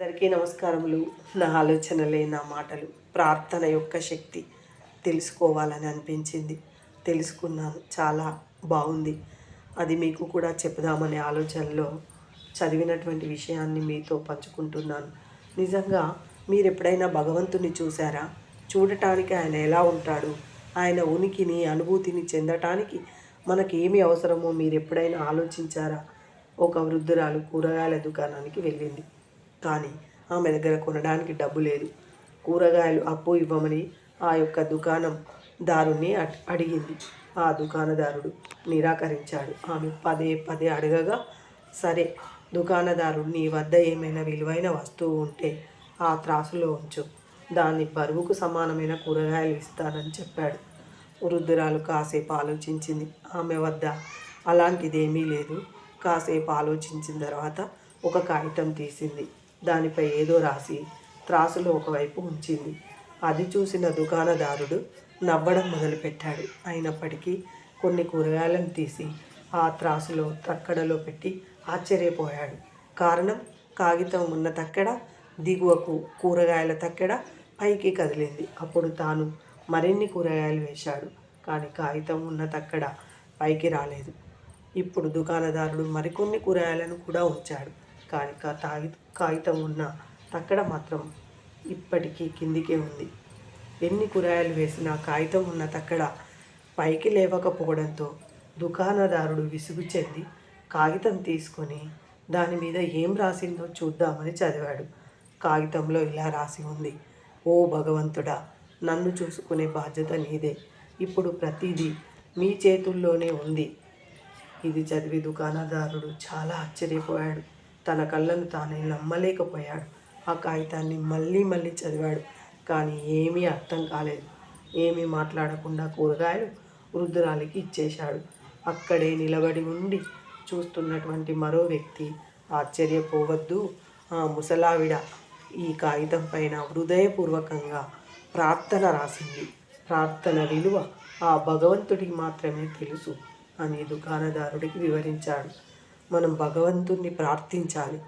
అందరికీ నమస్కారములు. నా ఆలోచనలే నా మాటలు ప్రార్థన యొక్క శక్తి తెలుసుకోవాలని అనిపించింది. తెలుసుకున్నాను. చాలా బాగుంది. అది మీకు కూడా చెప్దామనే ఆలోచనలో చదివినటువంటి విషయాన్ని మీతో పంచుకుంటున్నాను. నిజంగా మీరు ఎప్పుడైనా భగవంతుని చూసారా చూడటానికి ఆయన ఎలా ఉంటాడు? ఆయన ఉనికిని అనుభూతిని చెందటానికి మనకి ఏమి అవసరమో మీరు ఎప్పుడైనా ఆలోచించారా? ఒక వృద్ధురాలు కూరగాయల దుకాణానికి వెళ్ళింది. కానీ ఆమె దగ్గర కొనడానికి డబ్బు లేదు. కూరగాయలు అప్పు ఇవ్వమని ఆ యొక్క దుకాణం దారుణ్ణి అడిగింది. ఆ దుకాణదారుడు నిరాకరించాడు. ఆమె పదే పదే అడగగా సరే దుకాణదారుడు నీ వద్ద ఏమైనా విలువైన వస్తువు ఉంటే ఆ త్రాసులో ఉంచు. దాన్ని బరువుకు సమానమైన కూరగాయలు ఇస్తానని చెప్పాడు. వృద్ధురాలు కాసేపు ఆలోచించింది. ఆమె వద్ద అలాంటిదేమీ లేదు. కాసేపు ఆలోచించిన తర్వాత ఒక కాగితం తీసింది. దానిపై ఏదో రాసి త్రాసులో ఒకవైపు ఉంచింది. అది చూసిన దుకాణదారుడు నవ్వడం మొదలుపెట్టాడు. అయినప్పటికీ కొన్ని కూరగాయలను తీసి ఆ త్రాసులో తక్కడలో పెట్టి ఆశ్చర్యపోయాడు. కారణం? కాగితం ఉన్న తక్కెడ దిగువకు కూరగాయల తక్కెడ పైకి కదిలింది. అప్పుడు తాను మరిన్ని కూరగాయలు వేశాడు కానీ కాగితం ఉన్న తక్కడ పైకి రాలేదు. ఇప్పుడు దుకాణదారుడు మరికొన్ని కూరగాయలను కూడా ఉంచాడు. కానీ తాగి కాగితం ఉన్న తక్కడ మాత్రం ఇప్పటికీ కిందికే ఉంది. ఎన్ని కూరగాయలు వేసినా కాగితం ఉన్న తక్కడ పైకి లేవకపోవడంతో దుకాణదారుడు విసుగు చెంది కాగితం తీసుకొని దాని మీద ఏం రాసిందో చూద్దామని చదివాడు. కాగితంలో ఇలా రాసి ఉంది. ఓ భగవంతుడా నన్ను చూసుకునే బాధ్యత నీదే. ఇప్పుడు ప్రతిదీ మీ చేతుల్లోనే ఉంది ఇది చదివి దుకాణదారుడు చాలా ఆశ్చర్యపోయాడు. తన కళ్ళను తానే నమ్మలేకపోయాడు. ఆ కాగితాన్ని మళ్ళీ మళ్ళీ చదివాడు. కానీ ఏమీ అర్థం కాలేదు. ఏమీ మాట్లాడకుండా కూరగాయలు వృద్ధురాలికి ఇచ్చేశాడు. అక్కడే నిలబడి ఉండి చూస్తున్నటువంటి మరో వ్యక్తి ఆశ్చర్యపోవద్దు ఆ ముసలావిడ ఈ కాగితం పైన హృదయపూర్వకంగా ప్రార్థన రాసింది. ప్రార్థన విలువ ఆ భగవంతుడికి మాత్రమే తెలుసు అని దుకాణదారుడికి వివరించాడు. మనం భగవంతుణ్ణి ప్రార్థించాలి.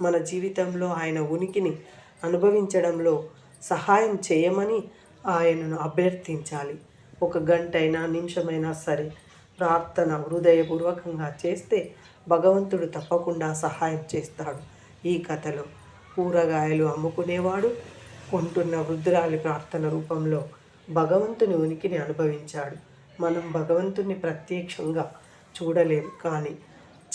మన జీవితంలో ఆయన ఉనికిని అనుభవించడంలో సహాయం చేయమని ఆయనను అభ్యర్థించాలి. ఒక గంటైనా నిమిషమైనా సరే ప్రార్థన హృదయపూర్వకంగా చేస్తే భగవంతుడు తప్పకుండా సహాయం చేస్తాడు. ఈ కథలో కూరగాయలు అమ్ముకునేవాడు కొంటున్న వృద్ధురాలి ప్రార్థన రూపంలో భగవంతుని ఉనికిని అనుభవించాడు. మనం భగవంతుని ప్రత్యక్షంగా చూడలేము కానీ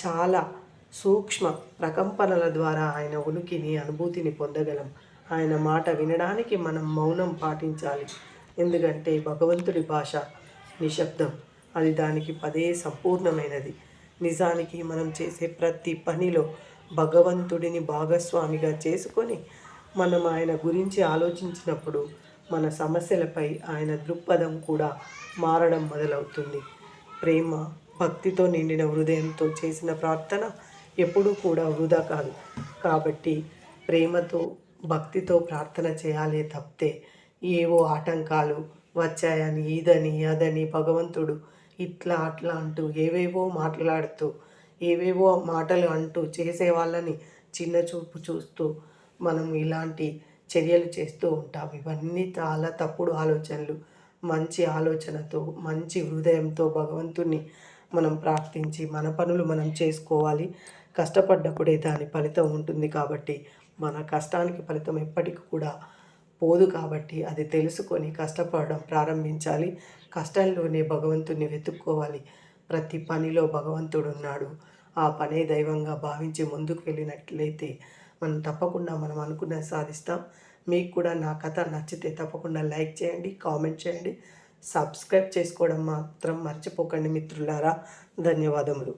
చాలా సూక్ష్మ ప్రకంపనల ద్వారా ఆయన ఉనికిని అనుభూతిని పొందగలం. ఆయన మాట వినడానికి మనం మౌనం పాటించాలి. ఎందుకంటే భగవంతుడి భాష నిశ్శబ్దం. అది దానికి పదే సంపూర్ణమైనది. నిజానికి మనం చేసే ప్రతి పనిలో భగవంతుడిని భాగస్వామిగా చేసుకొని మనం ఆయన గురించి ఆలోచించినప్పుడు మన సమస్యలపై ఆయన దృక్పథం కూడా మారడం మొదలవుతుంది. ప్రేమ భక్తితో నిండిన హృదయంతో చేసిన ప్రార్థన ఎప్పుడూ కూడా వృధా కాదు. కాబట్టి ప్రేమతో భక్తితో ప్రార్థన చేయాలే తప్పితే ఏవో ఆటంకాలు వచ్చాయని ఇదని అదని భగవంతుడు ఇట్లా అట్లా అంటూ ఏవేవో మాట్లాడుతూ ఏవేవో మాటలు అంటూ చేసే వాళ్ళని చిన్న చూపు చూస్తూ మనం ఇలాంటి చర్యలు చేస్తూ ఉంటాం. ఇవన్నీ చాలా తప్పుడు ఆలోచనలు. మంచి ఆలోచనతో మంచి హృదయంతో భగవంతుణ్ణి మనం ప్రార్థించి మన పనులు మనం చేసుకోవాలి. కష్టపడ్డప్పుడే దాని ఫలితం ఉంటుంది కాబట్టి మన కష్టానికి ఫలితం ఎప్పటికి కూడా పోదు కాబట్టి అది తెలుసుకొని కష్టపడడం ప్రారంభించాలి. కష్టంలోనే భగవంతుని వెతుక్కోవాలి. ప్రతి పనిలో భగవంతుడు ఉన్నాడు. ఆ పనే దైవంగా భావించి ముందుకు వెళ్ళినట్లయితే మనం తప్పకుండా మనం అనుకున్నది సాధిస్తాం. మీకు కూడా నా కథ నచ్చితే తప్పకుండా లైక్ చేయండి కామెంట్ చేయండి. సబ్స్క్రైబ్ చేసుకోవడం మాత్రం మర్చిపోకండి మిత్రులారా. ధన్యవాదములు.